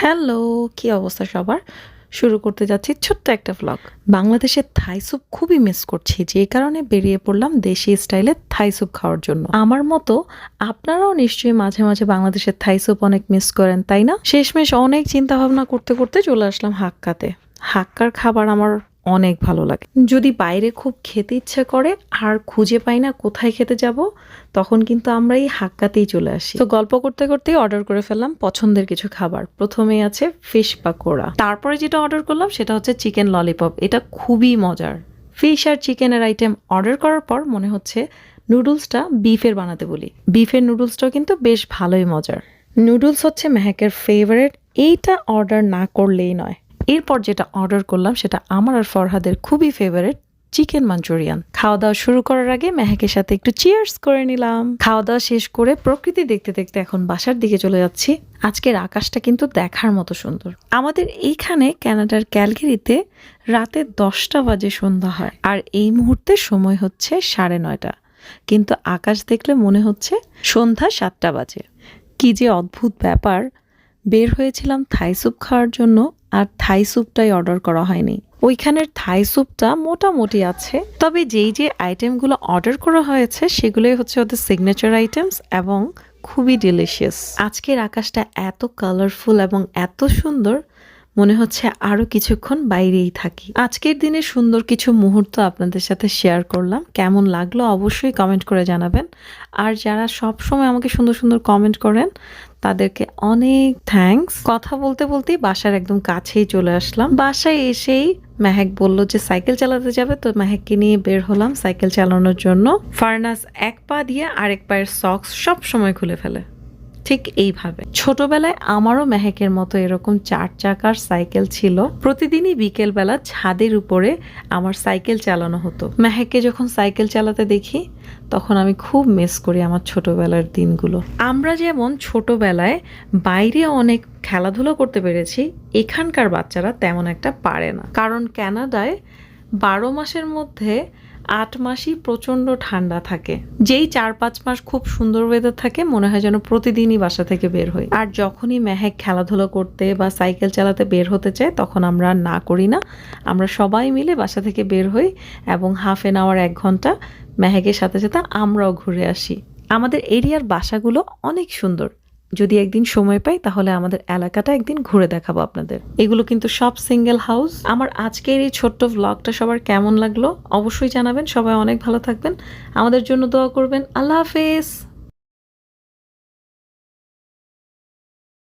Hello, কি অবস্থা সবার? শুরু করতে যাচ্ছি ছোট্ট একটা ব্লগ বাংলাদেশের থাই স্যুপ খুবই মিস করছি, যে কারণে বেরিয়ে পড়লাম দেশি স্টাইলে থাই স্যুপ খাওয়ার জন্য। আমার মতো আপনারাও নিশ্চয়ই মাঝে মাঝে বাংলাদেশের থাই স্যুপ অনেক মিস করেন, তাই না? শেষমেশ অনেক চিন্তা ভাবনা করতে করতে চলে আসলাম হাক্কাতে। হাক্কার খাবার আমার অনেক ভালো লাগে। যদি বাইরে খুব খেতে ইচ্ছে করে আর খুঁজে পাই না কোথায় খেতে যাব, তখন কিন্তু আমরা এই হাক্কাতেই চলে আসি। তো গল্প করতে করতেই অর্ডার করে ফেললাম পছন্দের কিছু খাবার। প্রথমে আছে ফিশ পাকোড়া। তারপরে যেটা অর্ডার করলাম সেটা হচ্ছে চিকেন ললিপপ এটা খুবই মজার। ফিশ আর চিকেনের আইটেম অর্ডার করার পর মনে হচ্ছে নুডলসটা বিফের বানাতে বলি। বিফের নুডলসটাও কিন্তু বেশ ভালোই মজার। নুডলস হচ্ছে মেহেকের ফেভারেট এইটা অর্ডার না করলেই নয়। এরপর যেটা অর্ডার করলাম, সেটা আমার আর ফরহাদের খুবই ফেভারিট চিকেন মাঞ্চুরিয়ান খাওয়া দাওয়া শুরু করার আগে মেহেকের সাথে একটু চিয়ার্স করে নিলাম। খাওয়া দাওয়া শেষ করে প্রকৃতি দেখতে দেখতে এখন বাসার দিকে চলে যাচ্ছি। আজকের আকাশটা কিন্তু দেখার মতো সুন্দর। আমাদের এইখানে ক্যানাডার ক্যালগেরিতে রাতে দশটা বাজে সন্ধ্যা হয়, আর এই মুহূর্তে সময় হচ্ছে সাড়ে নয়টা। কিন্তু আকাশ দেখলে মনে হচ্ছে সন্ধ্যা সাতটা বাজে। কি যে অদ্ভুত ব্যাপার, বের হয়েছিলাম থাই স্যুপ খাওয়ার জন্য আর থাই স্যুপটাই অর্ডার করা হয়নি। ওইখানের থাই স্যুপটা মোটামুটি আছে, তবে যেই যে আইটেমগুলো অর্ডার করা হয়েছে, সেগুলোই হচ্ছে ওদের সিগনেচার আইটেমস এবং খুবই ডিলিশিয়াস আজকের আকাশটা এত কালারফুল এবং এত সুন্দর মনে হচ্ছে আরও কিছুক্ষণ বাইরেই থাকি। আজকের দিনে সুন্দর কিছু মুহূর্ত আপনাদের সাথে শেয়ার করলাম। কেমন লাগল অবশ্যই কমেন্ট করে জানাবেন। আর যারা সব সময় আমাকে সুন্দর সুন্দর কমেন্ট করেন, তাদেরকে অনেক থ্যাঙ্কস কথা বলতে বলতেই বাসার একদম কাছেই চলে আসলাম। বাসায় এসেই মেহেক বলল যে, সাইকেল চালাতে যাবে? তো মেহেককে নিয়ে বের হলাম সাইকেল চালানোর জন্য। ফার্নাস এক পা দিয়ে আরেক পায়ের সক্স সব সময় খুলে ফেলে। ঠিক এইভাবে। ছোটবেলায় আমারও মেহেকের মতো এরকম চার চাকার সাইকেল ছিল। প্রতিদিনই বিকেলবেলা ছাদের উপরে আমার সাইকেল চালানো হতো। মেহেককে যখন সাইকেল চালাতে দেখি, তখন আমি খুব মিস করি আমার ছোটবেলার দিনগুলো। আমরা যেমন ছোটবেলায় বাইরে অনেক খেলাধুলো করতে পেরেছি, এখানকার বাচ্চারা তেমন একটা পারে না। কারণ ক্যানাডায় বারো মাসের মধ্যে আট মাসই প্রচণ্ড ঠান্ডা থাকে। যেই চার পাঁচ মাস খুব সুন্দর ওয়েদার থাকে, মনে হয় যেন প্রতিদিনই বাসা থেকে বের হই। আর যখনই মেহেক খেলাধুলো করতে বা সাইকেল চালাতে বের হতে চায়, তখন আমরা না করি না। আমরা সবাই মিলে বাসা থেকে বের হই এবং হাফ এন আওয়ার এক ঘণ্টা মেহেকের সাথে সাথে আমরাও ঘুরে আসি। আমাদের এরিয়ার বাসাগুলো অনেক সুন্দর। যদি একদিন সময় পাই, তাহলে আমাদের এলাকাটা একদিন ঘুরে দেখাবো আপনাদের। এগুলো কিন্তু সব সিঙ্গেল হাউস আমার আজকের এই ছোট্ট ব্লগটা সবার কেমন লাগল অবশ্যই জানাবেন। সবাই অনেক ভালো থাকবেন। আমাদের জন্য দোয়া করবেন। আল্লাহ হাফেজ।